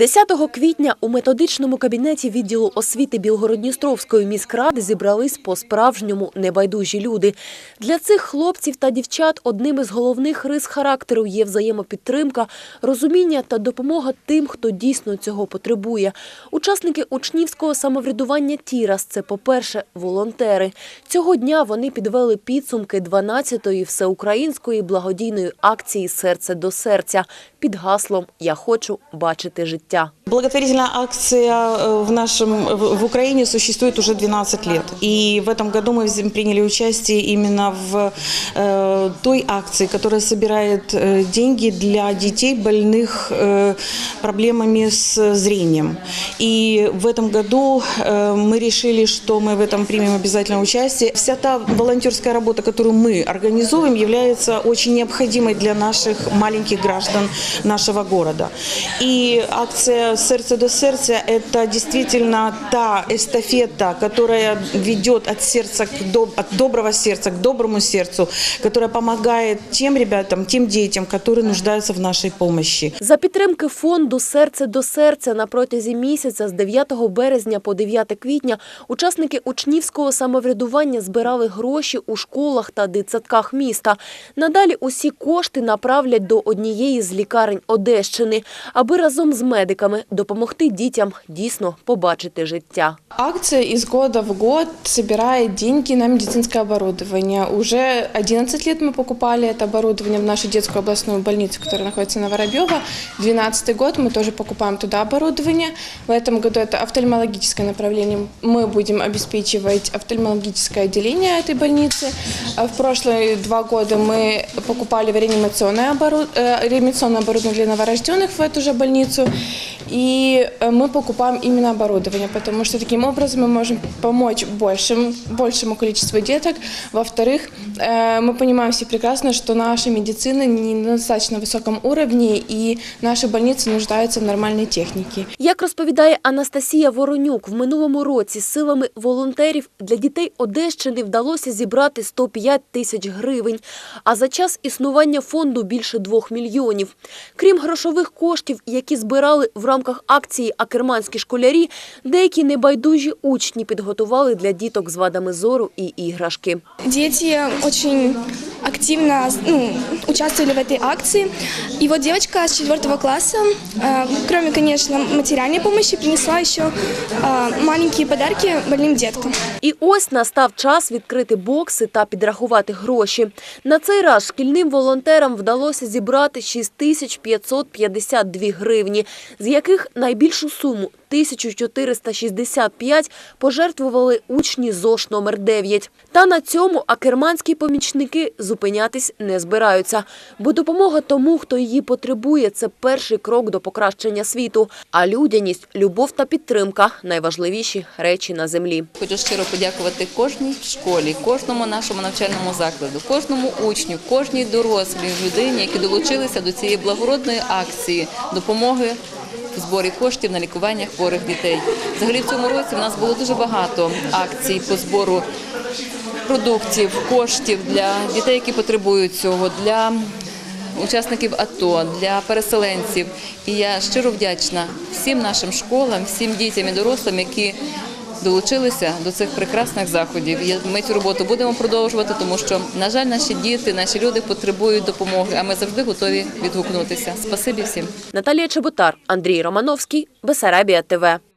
10 квітня у методичному кабінеті відділу освіти Білгородністровської міськради зібрались по-справжньому небайдужі люди. Для цих хлопців та дівчат одним із головних рис характеру є взаємопідтримка, розуміння та допомога тим, хто дійсно цього потребує. Учасники учнівського самоврядування «Тірас» – це, по-перше, волонтери. Цього дня вони підвели підсумки 12-ї всеукраїнської благодійної акції «Серце до серця» під гаслом «Я хочу бачити життя». 있죠. Благотворительная акция э, в нашем в Украине существует уже 12 лет. И в этом году мы приняли участие именно в э, той акции, которая собирает э, деньги для детей, больных э, проблемами с зрением. И в этом году э, мы решили, что мы в этом примем обязательно участие. Вся та волонтерская работа, которую мы организуем, является очень необходимой для наших маленьких граждан нашего города. И акция «Сердце до сердца» – это действительно та эстафета, которая ведет от сердца к доб- от доброго сердца к доброму сердцу, которая помогает тем ребятам, тем детям, которые нуждаются в нашей помощи. За підтримки фонду «Серце до серця» на протязі місяця з 9 березня по 9 квітня учасники учнівського самоврядування збирали гроші у школах та дитсадках міста. Надалі усі кошти направлять до однієї з лікарень Одещини, аби разом з медиками допомогти дітям дійсно побачити життя. Акция из года в год собирает деньги на медицинское оборудование. Уже 11 лет мы покупали это оборудование в нашу детскую областную больницу, которая находится на Воробьева. 12 год мы тоже покупаем туда оборудование. В этом году это офтальмологическое направление. Мы будем обеспечивать офтальмологическое отделение этой больницы. А В прошлые два года мы покупали реанимационное, обору- э, реанимационное оборудование для новорожденных в эту же больницу. И э, мы покупаем именно оборудование, потому что таким образом мы можем помочь большим, большему количеству деток. Во-вторых, э, мы понимаем все прекрасно, что наша медицина не на достаточно высоком уровне, и наши больницы нуждаются в нормальной технике. Як розповідає Анастасія Воронюк, в минулому році силами волонтерів для дітей Одещини вдалося зібрати 105 тисяч гривень, а за час існування фонду більше 2 мільйонів. Крім грошових коштів, які збирали в рамках акції «Акерманські школярі», деякі небайдужі учні підготували для діток з вадами зору і іграшки. Дети очень активно ну, участвовали в этой акции. И вот девочка с четвертого класса, э, кроме, конечно, материальной помощи, принесла еще э, маленькие подарки больным деткам. І ось настав час відкрити бокси та підрахувати гроші. На цей раз шкільним волонтерам вдалося зібрати 6552 гривні, з яких найбільшу суму 1465 пожертвували учні ЗОШ номер 9. Та на цьому акерманські помічники зупинятись не збираються, бо допомога тому, хто її потребує, це перший крок до покращення світу. А людяність, любов та підтримка найважливіші речі на землі. Хочу щиро подякувати кожній школі, кожному нашому навчальному закладу, кожному учню, кожній дорослій людині, які долучилися до цієї благородної акції допомоги зборі коштів на лікування хворих дітей. Взагалі в цьому році в нас було дуже багато акцій по збору продуктів, коштів для дітей, які потребують цього, для учасників АТО, для переселенців. І я щиро вдячна всім нашим школам, всім дітям і дорослим, які долучилися до цих прекрасних заходів. Ми цю роботу будемо продовжувати, тому що, на жаль, наші діти, наші люди потребують допомоги, а ми завжди готові відгукнутися. Спасибі всім. Наталія Чеботар, Андрій Романовський, Бесарабія ТВ.